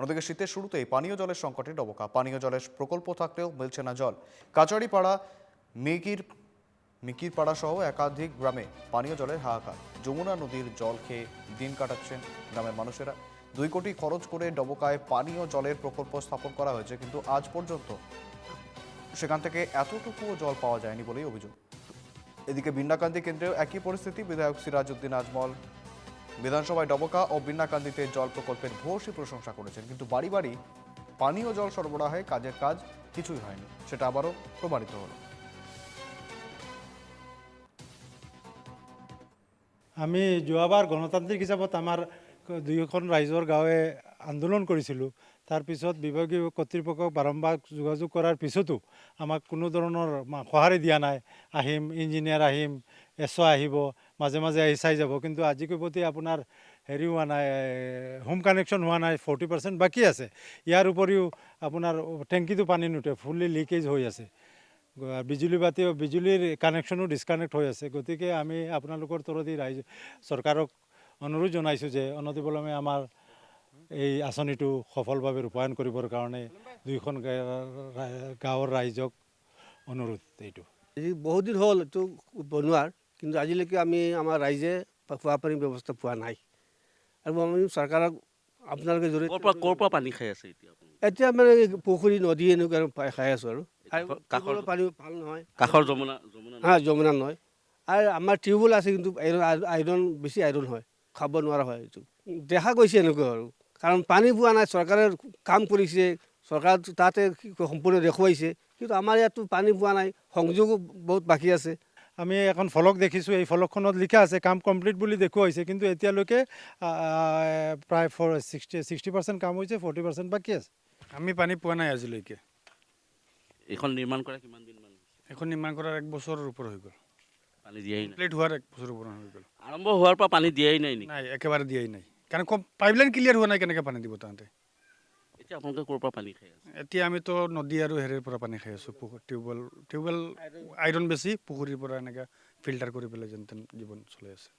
অন্যদিকে শীতের শুরুতেই পানীয় জলের সংকটে ডবকা। পানীয় জলের প্রকল্প থাকলেও মিলছে না জল। কাচারিপাড়া মেগির মিকির পাড়া সহ একাধিক গ্রামে পানীয় জলের হাহাকার। যমুনা নদীর জল খেয়ে দিন কাটাচ্ছেন গ্রামের মানুষেরা। দুই কোটি খরচ করে ডবকায় পানীয় জলের প্রকল্প স্থাপন করা হয়েছে, কিন্তু আজ পর্যন্ত সেখান থেকে এতটুকুও জল পাওয়া যায়নি বলেই অভিযোগ। এদিকে বিন্নাকান্দি কেন্দ্রেও একই পরিস্থিতি। বিধায়ক সিরাজউদ্দিন আজমল বিধানসভায় ডবকা ও বিন্নাকান্দিতে জল প্রকল্পের ভূয়সী প্রশংসা করেছেন। কিন্তু বাড়ি বাড়ি পানীয় জল সরবরাহে কাজের কাজ কিছুই হয়নি। সেটা আবারও প্রমাণিত হলো। আমি যোৱাবাৰ গণতান্ত্ৰিক হিচাপত আমাৰ দুয়োখন ৰাইজৰ গাঁৱে আন্দোলন কৰিছিলোঁ। তাৰপিছত বিভাগীয় কৰ্তৃপক্ষক বাৰম্বাৰ যোগাযোগ কৰাৰ পিছতো আমাক কোনো ধৰণৰ সঁহাৰি দিয়া নাই। আহিম, ইঞ্জিনিয়াৰ আহিম, এছ আহিব, মাজে মাজে আহি চাই যাব। কিন্তু আজিকৈ প্ৰতি আপোনাৰ হেৰি হোৱা নাই হোম কানেকশ্যন হোৱা নাই ফৰ্টি পাৰ্চেণ্ট বাকী আছে। ইয়াৰ উপৰিও আপোনাৰ টেংকিটো পানী নুঠে ফুল্লি লিকেজ হৈ আছে। বিজুলী বাতি, বিজুলীৰ কানেকশ্যনো ডিছকানেক্ট হৈ আছে। গতিকে আমি আপোনালোকৰ তৰফি ৰাইজ, চৰকাৰক অনুৰোধ জনাইছোঁ যে অনতিপলমে আমাৰ এই আঁচনিটো সফলভাৱে ৰূপায়ণ কৰিবৰ কাৰণে দুয়োখন ৰা- গাঁৱৰ ৰাইজক অনুৰোধ এইটো। বহুত দিন হ'ল এইটো বনোৱাৰ কিন্তু আজিলৈকে আমি আমাৰ ৰাইজে খোৱা পানীৰ ব্যৱস্থা পোৱা নাই। আৰু আমি চৰকাৰক আপোনালোকে ক'ৰ জৰিয়তে পৰা ক'ৰ পৰা পানী খাই আছে এতিয়া এতিয়া মানে পুখুৰী নদী এনেকুৱা পাই- খাই আছোঁ আৰু। কাষৰ- পানী ভালো নহয়। কাষৰ যমুনা যমুনা হা যমুনা নহয় আৰু আমাৰ টিউবৱেল আছে কিন্তু আইৰণ আইৰণ বেছি আইৰণ হয়। খাব নোৱাৰা হয় এইটো। দেখা গৈছে এনেকুৱা আৰু। কাৰণ পানী পোৱা নাই চৰকাৰে কাম কৰিছে চৰকাৰ তাতে সম্পূৰ্ণ দেখুৱাইছে কিন্তু আমাৰ ইয়াততো পানী পোৱা নাই সংযোগো বহুত বাকী আছে। আমি এখন ফলক দেখিছোঁ এই ফলকখনত লিখা আছে কাম কমপ্লিট বুলি দেখুৱাইছে কিন্তু এতিয়ালৈকে প্ৰায় ফ'ৰ ছিক্সটি ছিক্সটি পাৰ্চেণ্ট কাম হৈছে ফৰ্টি পাৰ্চেণ্ট বাকী আছে। আমি পানী পোৱা নাই আজিলৈকে। এইখন নিৰ্মাণ কৰা কিমান দিন মান এখন নিৰ্মাণ কৰাৰ এক বছৰৰ ওপৰ হৈ গ'ল। পানী দিয়াই নাই? কমপ্লিট হোৱাৰ এক বছৰৰ ওপৰ হৈ গ'ল। আৰম্ভ হোৱাৰ পৰা পানী দিয়াই নাই নাই একেবাৰে দিয়াই নাই। কাৰণ কম পাইপলাইন ক্লিয়াৰ হোৱা নাই কেনেকৈ পানী দিব তাহাঁতে? এতিয়া আপোনালোকে ক'ৰ পৰা পানী খাই আছে? এতিয়া আমিতো নদী আৰু হেৰিৰ পৰা পানী খাই আছোঁ পুখুৰী টিউবৱেল টিউবৱেল আইৰণ বেছি পুখুৰীৰ পৰা এনেকৈ ফিল্টাৰ কৰি পেলাই যেন তেন জীৱন চলাই আছে।